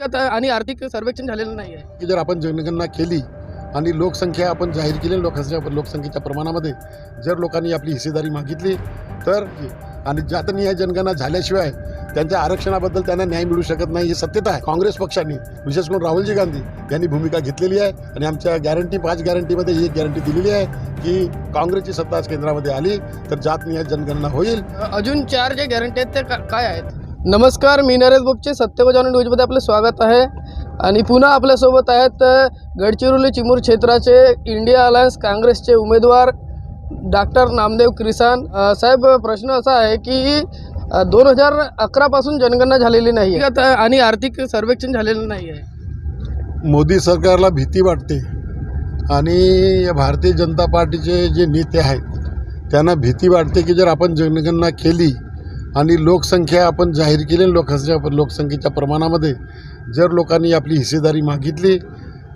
आणि आर्थिक सर्वेक्षण झालेलं नाही आहे की जर आपण जनगणना केली आणि लोकसंख्या आपण जाहीर केली लोकसंख्या लोकसंख्येच्या प्रमाणामध्ये जर लोकांनी आपली हिस्सेदारी मागितली तर आणि जातनिहाय जनगणना झाल्याशिवाय त्यांच्या आरक्षणाबद्दल त्यांना न्याय मिळू शकत नाही ही सत्यता आहे. काँग्रेस पक्षाने विशेष करून राहुलजी गांधी यांनी भूमिका घेतलेली आहे आणि आमच्या गॅरंटी पाच गॅरंटीमध्ये ही एक गॅरंटी दिलेली आहे की काँग्रेसची सत्ता आज केंद्रामध्ये आली तर जातनिहाय जनगणना होईल. अजून चार जे गॅरंटी आहेत ते काय आहेत? नमस्कार मी नरेश बोपचे सत्य जाणून न्यूजमध्ये आपलं स्वागत आहे. आणि पुन्हा आपल्यासोबत आहेत गडचिरोली चिमूर क्षेत्राचे इंडिया अलायन्स काँग्रेसचे उमेदवार डॉक्टर नामदेव क्रिसान साहेब प्रश्न असा आहे की दोन हजार अकरापासून जनगणना झालेली नाही आता आणि आर्थिक सर्वेक्षण झालेलं नाही आहे. मोदी सरकारला भीती वाटते. आणि या भारतीय जनता पार्टीचे जे नेते आहेत त्यांना भीती वाटते की जर आपण जनगणना केली आणि लोकसंख्या आपण जाहीर केली लोकसंख्या लोकसंख्येच्या प्रमाणामध्ये जर लोकांनी आपली हिस्सेदारी मागितली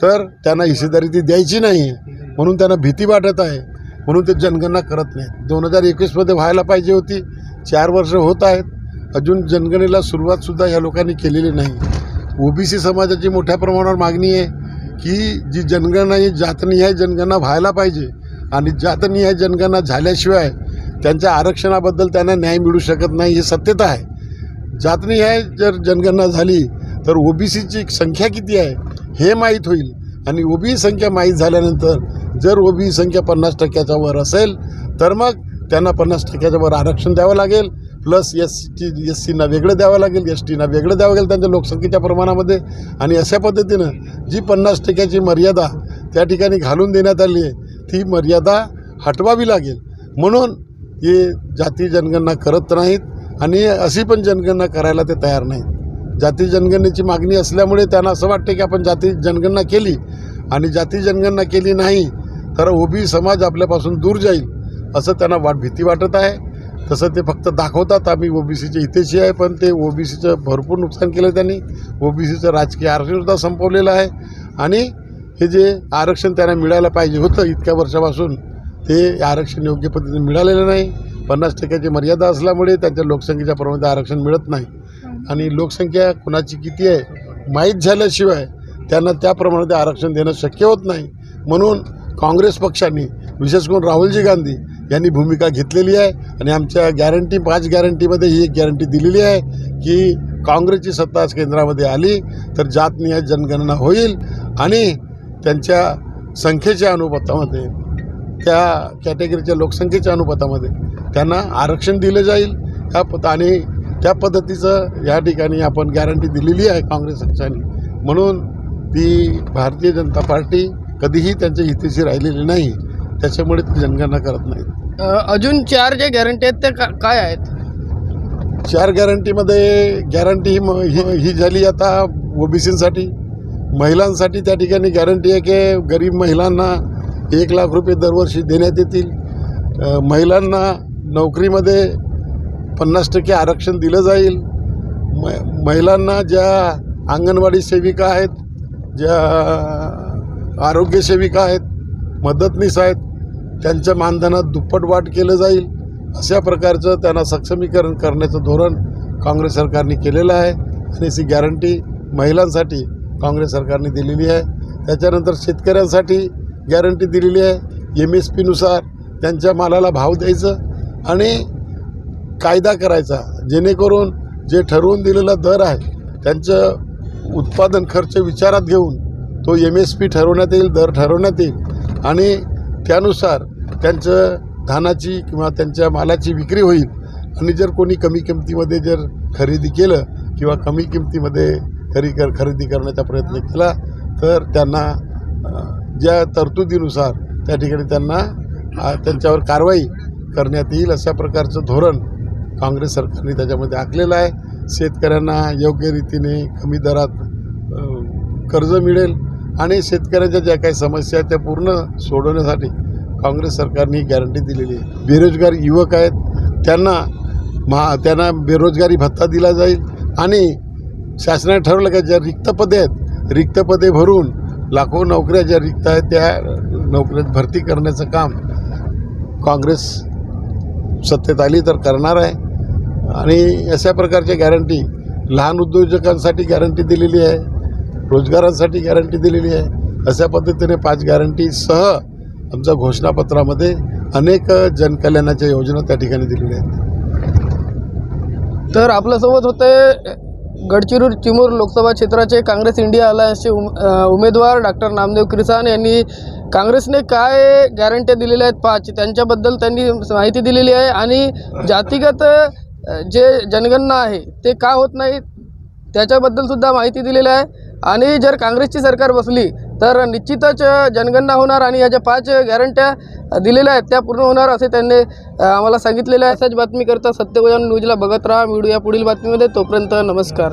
तर त्यांना हिस्सेदारी ती द्यायची नाही. म्हणून त्यांना भीती वाटत आहे. म्हणून ते जनगणना करत नाहीत. दोन हजार एकवीसमध्ये व्हायला पाहिजे होती. चार वर्ष होत आहेत. अजून जनगणनेला सुरुवातसुद्धा ह्या लोकांनी केलेली नाही. ओबीसी समाजाची मोठ्या प्रमाणावर मागणी आहे की जी जनगणना ही जातनिहाय जनगणना व्हायला पाहिजे. आणि जातनिहाय जनगणना झाल्याशिवाय त्यांच्या आरक्षणाबद्दल त्यांना न्याय मिळू शकत नाही हे सत्यता आहे. जातनिहाय जर जनगणना झाली तर ओबीसीची संख्या किती आहे हे माहीत होईल. आणि ओबी संख्या माहीत झाल्यानंतर जर ओबी संख्या पन्नास टक्क्याच्या वर असेल तर मग त्यांना पन्नास टक्क्याच्या वर आरक्षण द्यावं लागेल प्लस एस टी एस सीना वेगळं द्यावं लागेल एस टीना वेगळं द्यावं लागेल त्यांच्या लोकसंख्येच्या प्रमाणामध्ये. आणि अशा पद्धतीनं जी पन्नास टक्क्याची मर्यादा त्या ठिकाणी घालून देण्यात आली आहे ती मर्यादा हटवावी लागेल. म्हणून हे जाती जनगणना करत नाहीत आणि अशी पण जनगणना करायला ते तयार नाहीत. जाती जनगणनेची मागणी असल्यामुळे त्यांना असं वाटतं की आपण जाती जनगणना केली आणि जाती जनगणना केली नाही तर ओबी समाज आपल्यापासून दूर जाईल असं त्यांना वाट भीती वाटत आहे. तसं ते फक्त दाखवतात आम्ही ओबीसीचे हितेशी आहे पण ते ओबीसीचं भरपूर नुकसान केलं त्यांनी. ओबीसीचं राजकीय आरक्षणसुद्धा संपवलेलं आहे. आणि हे जे आरक्षण त्यांना मिळायला पाहिजे होतं इतक्या वर्षापासून ते आरक्षण योग्य पद्धतीने मिळालेलं नाही. पन्नास टक्क्याची मर्यादा असल्यामुळे त्यांच्या लोकसंख्येच्या प्रमाणात आरक्षण मिळत नाही. आणि लोकसंख्या कुणाची किती आहे माहीत झाल्याशिवाय त्यांना त्या प्रमाणात आरक्षण देणं शक्य होत नाही. म्हणून काँग्रेस पक्षाने विशेष करून राहुलजी गांधी यांनी भूमिका घेतलेली आहे आणि आमच्या गॅरंटी पाच गॅरंटीमध्ये ही एक गॅरंटी दिलेली आहे की काँग्रेसची सत्ता केंद्रामध्ये आली तर जातनिहाय जनगणना होईल आणि त्यांच्या संख्येच्या अनुपातामध्ये त्या कॅटेगरीच्या लोकसंख्येच्या अनुपातामध्ये. त्यांना आरक्षण दिलं जाईल. ह्या पद आणि त्या पद्धतीचं या ठिकाणी आपण गॅरंटी दिलेली आहे काँग्रेस पक्षाने. म्हणून ती भारतीय जनता पार्टी कधीही त्यांच्या हितेशी राहिलेली नाही. त्याच्यामुळे ती जनगणना करत नाहीत. अ, अजून चार जे गॅरंटी आहेत ते का- काय आहेत? चार गॅरंटीमध्ये गॅरंटी म- ही ही झाली आता ओबीसीसाठी महिलांसाठी त्या ठिकाणी गॅरंटी आहे की गरीब महिलांना एक लाख रुपये दरवर्षी देण्यात येतील. महिलांना नोकरीमध्ये पन्नास टक्के आरक्षण दिलं जाईल. म महिलांना ज्या अंगणवाडी सेविका आहेत ज्या आरोग्य सेविका आहेत मदतनीस आहेत त्यांच्या मानधनात दुप्पट वाढ केलं जाईल. अशा प्रकारचं त्यांना सक्षमीकरण करण्याचं धोरण काँग्रेस सरकारने केलेलं आहे. आणि अशी गॅरंटी महिलांसाठी काँग्रेस सरकारने दिलेली आहे. त्याच्यानंतर शेतकऱ्यांसाठी गॅरंटी दिलेली आहे. एम एस पीनुसार त्यांच्या मालाला भाव द्यायचं आणि कायदा करायचा. जेणेकरून जे ठरवून दिलेला दर आहे त्यांचं उत्पादन खर्च विचारात घेऊन तो एम एस पी ठरवण्यात येईल दर ठरवण्यात येईल. आणि त्यानुसार त्यांचं धानाची किंवा त्यांच्या मालाची विक्री होईल. आणि जर कोणी कमी किमतीमध्ये जर खरेदी केलं किंवा कमी किमतीमध्ये खरी कर खरेदी करण्याचा प्रयत्न केला तर त्यांना ज्या तरतुदीनुसार त्या ठिकाणी त्यांना त्यांच्यावर कारवाई करण्यात येईल अशा प्रकारचं धोरण काँग्रेस सरकारने त्याच्यामध्ये आखलेलं आहे. शेतकऱ्यांना योग्य रीतीने कमी दरात कर्ज मिळेल आणि शेतकऱ्यांच्या ज्या काही समस्या आहेत त्या पूर्ण सोडवण्यासाठी काँग्रेस सरकारने ही गॅरंटी दिलेली आहे. बेरोजगार युवक आहेत त्यांना महा त्यांना बेरोजगारी भत्ता दिला जाईल आणि शासनाने ठरवलं का ज्या रिक्त पदे आहेत रिक्त पदे भरून लाखो नोकऱ्या ज्या रिक्त आहेत त्या नोकऱ्यात भरती करण्याचं काम काँग्रेस सत्तेत आली तर करणार आहे. आणि अशा प्रकारच्या गॅरंटी लहान उद्योजकांसाठी गॅरंटी दिलेली आहे रोजगारांसाठी गॅरंटी दिलेली आहे. अशा पद्धतीने पाच गॅरंटीसह आमच्या घोषणापत्रामध्ये अनेक जनकल्याणाच्या योजना त्या ठिकाणी दिलेल्या आहेत. तर आपल्यासोबत होते गडचिरोली चिमूर लोकसभा क्षेत्राचे काँग्रेस इंडिया अलायन्सचे उम उमेदवार डॉक्टर नामदेव किसान यांनी काँग्रेसने काय गॅरंट्या दिलेल्या आहेत पाच? त्यांच्याबद्दल त्यांनी माहिती दिलेली आहे आणि जातीगत जे जनगणना आहे ते का होत नाही त्याच्याबद्दल सुद्धा माहिती दिलेली आहे. आणि जर काँग्रेसची सरकार बसली तर निश्चितच जनगणना होणार आणि याच्या पाच गॅरंट्या दिलेल्या आहेत. त्या पूर्ण होणार असे त्यांनी आम्हाला सांगितलेलं आहे. असाच बातमी करता सत्यगोजान न्यूजला बघत राहा. मिळूया पुढील बातमीमध्ये. तोपर्यंत नमस्कार.